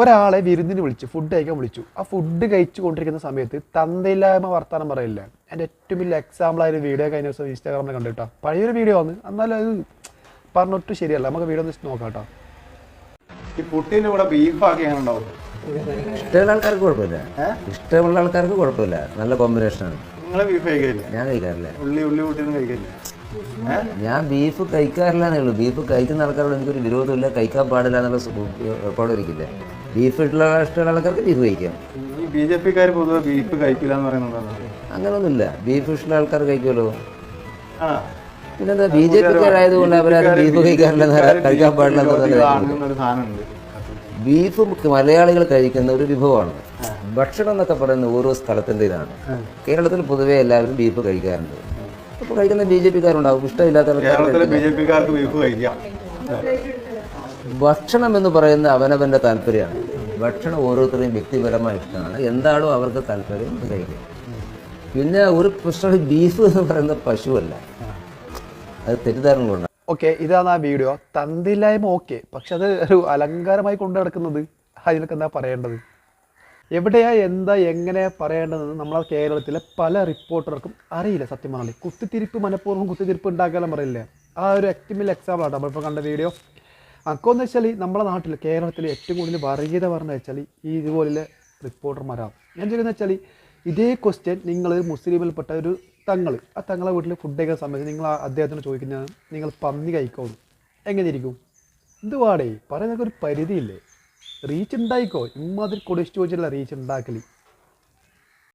ഒരാളെ വിരുന്നിന് വിളിച്ചു ഫുഡ് കഴിക്കാൻ വിളിച്ചു. ആ ഫുഡ് കഴിച്ചു കൊണ്ടിരിക്കുന്ന സമയത്ത് തന്തയില്ലായ്മ വർത്താനം പറയില്ല. എന്റെ ഏറ്റവും വലിയ എക്സാമ്പിൾ ആയൊരു വീഡിയോ കഴിഞ്ഞ ദിവസം ഇൻസ്റ്റാഗ്രാമിൽ കണ്ടിട്ടോ. പഴയൊരു വീഡിയോ ആണ്. എന്നാലും അത് പറഞ്ഞൊട്ടും ശരിയല്ല. നമുക്ക് വീഡിയോ ഒന്ന് നോക്കാം കേട്ടോ. ഈ കൂടെ ഉണ്ടാവും ഇഷ്ടമുള്ള ആൾക്കാർക്ക് കുഴപ്പമില്ല. ഇഷ്ടമുള്ള ആൾക്കാർക്ക് കുഴപ്പമില്ല. നല്ല കോമ്പിനേഷനാണ് നിങ്ങളെ ബീഫ് കഴിക്കില്ല ഞാൻ കഴിക്കാറില്ല. ഉള്ളി ഉള്ളി കൂട്ടിയൊന്നും കഴിക്കില്ല ഞാൻ ബീഫ് കഴിക്കാറില്ല എന്നേ ഉള്ളൂ. ബീഫ് കഴിക്കുന്ന ആൾക്കാരോട് എനിക്കൊരു വിരോധമില്ല. കഴിക്കാൻ പാടില്ല എന്നുള്ള ഏർപ്പാടും എനിക്കില്ല. ബീഫ് ഇട്ടുള്ള ഇഷ്ടമുള്ള ആൾക്കാർക്ക് ബീഫ് കഴിക്കാം. ഈ ബി ജെ പിക്കാർ പൊതുവെ ബീഫ് കഴിക്കില്ല എന്ന് പറയുന്നത് അങ്ങനെയൊന്നുമില്ല ബീഫ് ഇഷ്ടമുള്ള ആൾക്കാർ കഴിക്കുമല്ലോ. ആ. പിന്നെന്താ ബി ജെ പിക്കാരായതുകൊണ്ട് അവരാരും ബീഫ് കഴിക്കാറില്ല കഴിക്കാൻ പാടില്ല ബീഫ് മലയാളികൾ കഴിക്കുന്ന ഒരു വിഭവമാണ്. ഭക്ഷണം എന്നൊക്കെ പറയുന്ന ഓരോ സ്ഥലത്തിന്റെ ഇതാണ്. കേരളത്തിൽ പൊതുവേ എല്ലാവരും ബീഫ് കഴിക്കാറുണ്ട്. അപ്പോൾ കഴിക്കുന്ന ബി ജെ പിക്കാരുണ്ടാവും. ഇഷ്ടമില്ലാത്ത കേരളത്തിലെ ബി ജെ പിക്കാർക്ക് ബീഫ് കഴിക്കാം. ഭക്ഷണം എന്ന് പറയുന്ന അവനവന്റെ താല്പര്യമാണ്. ഭക്ഷണം ഓരോരുത്തരെയും വ്യക്തിപരമായ ഇഷ്ടമാണ്. എന്താണോ അവർക്ക് താല്പര്യം കഴിക്കും പിന്നെ ഒരു പ്രശ്നം ബീഫ് എന്ന് പറയുന്ന പശുവല്ല. അത് തെറ്റിദ്ധാരണ കൊണ്ടാണ്. ഓക്കെ ഇതാണ് ആ വീഡിയോ. തന്തില്ലായ്മ ഓക്കെ പക്ഷെ അത് ഒരു അലങ്കാരമായി കൊണ്ടു നടക്കുന്നത് അതിനൊക്കെ എന്താ പറയേണ്ടത്? എവിടെയാ എന്താ എങ്ങനെ പറയേണ്ടതെന്ന് നമ്മളെ കേരളത്തിലെ പല റിപ്പോർട്ടർക്കും അറിയില്ല സത്യം പറഞ്ഞാൽ കുത്തിത്തിരിപ്പ് മനഃപൂർവം കുത്തിത്തിരിപ്പ് ഉണ്ടാക്കാനും പറയില്ലേ. ആ ഒരു ഏറ്റവും എക്സാമ്പിൾ ആണ് നമ്മളിപ്പോൾ കണ്ട വീഡിയോ അക്കൊന്ന് വെച്ചാൽ നമ്മുടെ നാട്ടിൽ കേരളത്തിൽ ഏറ്റവും കൂടുതൽ വർഗീയത പറഞ്ഞു വെച്ചാൽ ഈ ഇതുപോലെ റിപ്പോർട്ടർമാരാണ് ഞാൻ ചോദിക്കുന്നത് വെച്ചാൽ ഇതേ ക്വസ്റ്റ്യൻ നിങ്ങൾ മുസ്ലിമിൽപ്പെട്ട ഒരു തങ്ങൾ ആ തങ്ങളെ വീട്ടിൽ ഫുഡ് കഴിക്കുന്ന സമയത്ത് നിങ്ങൾ അദ്ദേഹത്തിനോട് അദ്ദേഹത്തിന് ചോദിക്കുന്നത് നിങ്ങൾ പന്നി കഴിക്കുമെന്ന് എങ്ങനെ ഇരിക്കും എന്തുവാടേ പറയുന്നതൊക്കെ ഒരു പരിധിയില്ലേ? റീച്ച് ഉണ്ടായിക്കോ? ഇമ്മാതിരി കൊടിച്ചു ചോദിച്ചില്ല റീച്ച് ഉണ്ടാക്കൽ.